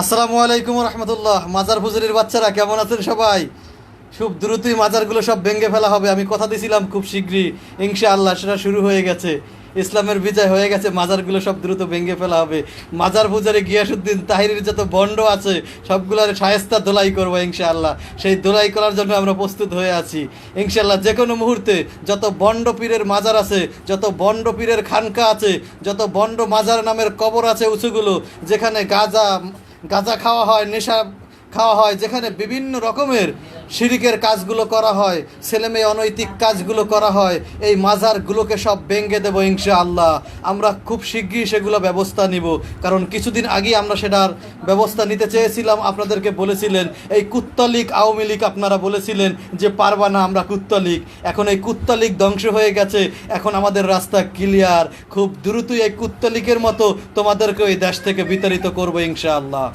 আসসালামু আলাইকুম রহমতুল্লাহ। মাজার ফুজুরির বাচ্চারা, কেমন আছেন সবাই? খুব দ্রুতই মাজারগুলো সব ভেঙে ফেলা হবে, আমি কথা দিছিলাম খুব শীঘ্রই। ইনশাআল্লাহ সেটা শুরু হয়ে গেছে। ইসলামের বিজয় হয়ে গেছে, মাজারগুলো সব দ্রুত ভেঙে ফেলা হবে। মাজার পূজারে গিয়াসুদ্দিন তাহিরের যত বন্ড আছে, সবগুলোর সায়স্তা দোলাই করব ইনশাআল্লাহ। সেই দোলাই করার জন্য আমরা প্রস্তুত হয়ে আছি। ইনশাআল্লাহ যে কোনো মুহূর্তে যত বন্ড পীরের মাজার আছে, যত বন্ড পীরের খানকা আছে, যত বন্ড মাজার নামের কবর আছে উঁচুগুলো, যেখানে গাঁজা গাঁজা খাওয়া হয় নেশা খাওয়া হয় যেখানে বিভিন্ন রকমের শিরিকের কাজগুলো করা হয়, ছেলেমেয়ে অনৈতিক কাজগুলো করা হয়, এই মাজারগুলোকে সব ভেঙে দেবো ইনশাআল্লাহ। আমরা খুব শিগগিরই সেগুলো ব্যবস্থা নিব। কারণ কিছুদিন আগেই আমরা সেটার ব্যবস্থা নিতে চেয়েছিলাম, আপনাদেরকে বলেছিলেন, এই কুত্তলিক আওয়ামী লীগ আপনারা বলেছিলেন যে পারবা না আমরা কুত্তলিক। এখন এই কুত্তলিক ধ্বংস হয়ে গেছে, এখন আমাদের রাস্তা ক্লিয়ার। খুব দ্রুতই এই কুত্তলিকের মতো তোমাদেরকে এই দেশ থেকে বিতাড়িত করব ইনশাআল্লাহ।